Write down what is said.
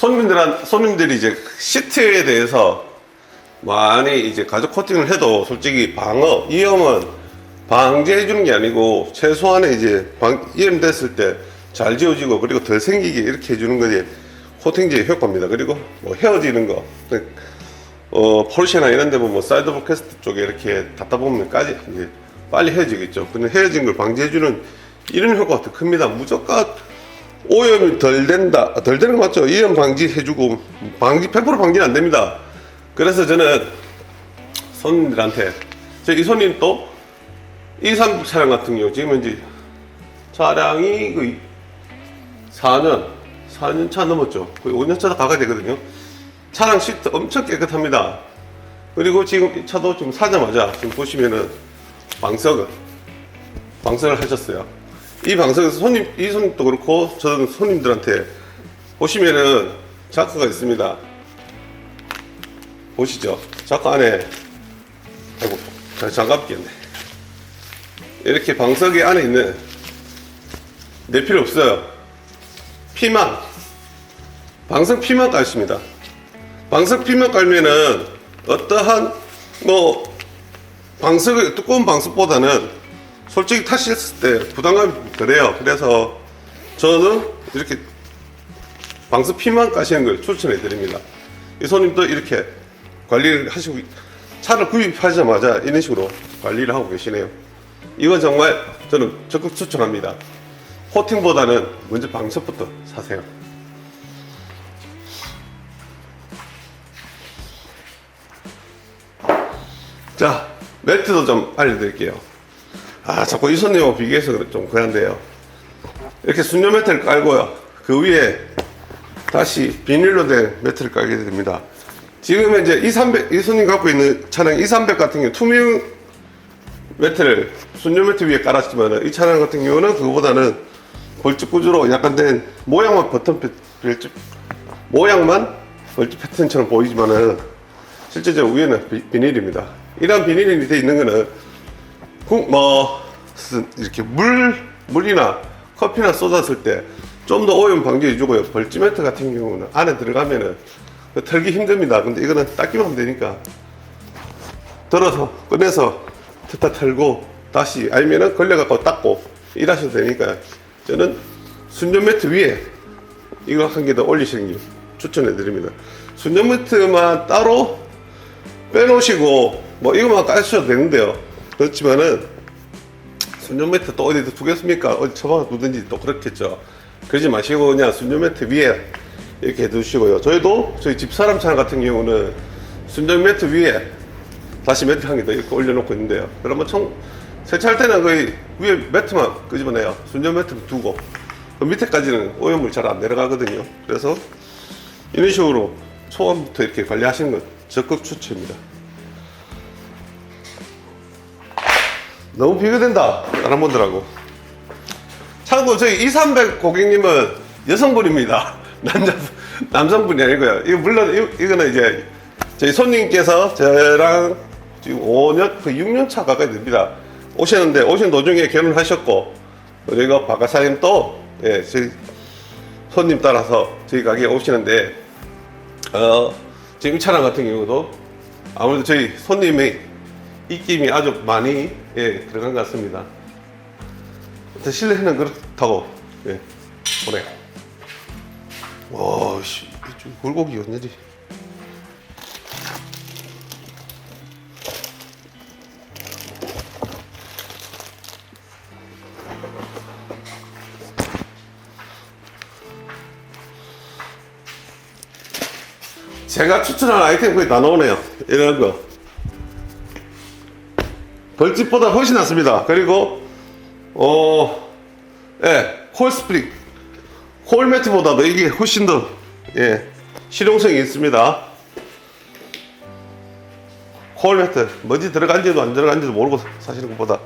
손님들한 손님들이 이제 시트에 대해서 많이 이제 가죽 코팅을 해도 솔직히 방어 이염은 방지해 주는 게 아니고 최소한의 이제 방 이염 됐을 때 잘 지워지고 그리고 덜 생기게 이렇게 해주는 것이 코팅제의 효과입니다. 그리고 뭐 헤어지는 거, 어 포르쉐나 이런 데 보면 사이드 포캐스트 쪽에 이렇게 닫다 보면까지 이제 빨리 헤어지겠죠. 근데 헤어진 걸 방지해주는 이런 효과가 더 큽니다. 무조건 오염이 덜 된다. 덜 되는 거 맞죠? 이염 방지해주고 방지 100% 방지는 안 됩니다. 그래서 저는 손님들한테 저이 손님 또 이삼 차량 같은 경우 지금 이제 차량이 그 4년 4년 차 넘었죠. 거의 5년 차 가까이 되거든요. 차량 시트 엄청 깨끗합니다. 그리고 지금 이 차도 지금 사자마자 지금 보시면은 방석을 방석을 하셨어요. 이 방석에서 손님 이 손님도 그렇고 저는 손님들한테 보시면은 자크가 있습니다. 보시죠. 자크 안에 아이고 자, 장갑 끼었네. 이렇게 방석이 안에 있는 내 필요 없어요. 피만 방석 피만 깔습니다. 방석 피만 깔면은 어떠한 뭐 방석을 두꺼운 방석보다는 솔직히 타셨을 때 부담감이 덜해요. 그래서 저는 이렇게 방석 피만 까시는 걸 추천해 드립니다. 이 손님도 이렇게 관리를 하시고 차를 구입하자마자 이런 식으로 관리를 하고 계시네요. 이건 정말 저는 적극 추천합니다. 코팅보다는 먼저 방석부터 사세요. 자, 매트도 좀 알려드릴게요. 아, 자꾸 이 손님하고 비교해서 좀 그런데요. 이렇게 순녀 매트를 깔고요. 그 위에 다시 비닐로 된 매트를 깔게 됩니다. 지금 이제 2,300, 이 손님 갖고 있는 차량 2,300 같은 경우 투명 매트를 순녀 매트 위에 깔았지만 이 차량 같은 경우는 그거보다는 벌집 구조로 약간 된 모양만 버튼 배- 별집 모양만 벌집 패턴처럼 보이지만은 실제적으로 위에는 비, 비닐입니다. 이런 비닐이 돼 있는 거는 구- 뭐 쓰- 이렇게 물 물이나 커피나 쏟았을 때 좀 더 오염 방지해 주고요. 벌집 매트 같은 경우는 안에 들어가면은 그 털기 힘듭니다. 근데 이거는 닦기만 하면 되니까 들어서 꺼내서 듣다 털고 다시 아니면은 걸려갖고 닦고 일하셔도 되니까 저는 순전 매트 위에 이거 한 개 더 올리시는 게 추천해 드립니다. 순전 매트만 따로 빼놓으시고 뭐 이거만 까셔도 되는데요. 그렇지만은 순전 매트 또 어디 두겠습니까? 어디 처박아 두든지 또 그렇겠죠. 그러지 마시고 그냥 순전 매트 위에 이렇게 해두시고요. 저희도 저희 집사람 차량 같은 경우는 순전 매트 위에 다시 매트 한 개 더 이렇게 올려놓고 있는데요. 그러면 총 세차할 때는 거의 위에 매트만 끄집어내요. 순전 매트 두고 그 밑에까지는 오염물 잘 안 내려가거든요. 그래서 이런 식으로 초반부터 이렇게 관리하시는 건 적극 추천입니다. 너무 비교된다. 다른 분들하고. 참고 저희 2300 고객님은 여성분입니다. 남자 남성분이 아니고요. 이거 물론 이- 이거는 이제 저희 손님께서 저랑 지금 5년 그 6년 차 가까이 됩니다. 오시는데 오신 도중에 결혼하셨고 그리고 박가사님 또 예, 저희 손님 따라서 저희 가게에 오시는데 어, 지금 이 차량 같은 경우도 아무래도 저희 손님의 입김이 아주 많이 예, 들어간 것 같습니다. 실내는 그렇다고 예, 보내. 와, 씨, 좀 굴곡이 웬일이? 제가 추천한 아이템 거의 다 나오네요. 이런 거. 벌집보다 훨씬 낫습니다. 그리고 어, 예, 콜 스프링, 콜 매트보다도 이게 훨씬 더 예, 실용성이 있습니다. 콜 매트, 먼지 들어간지도 안 들어간지도 모르고 사시는 것보다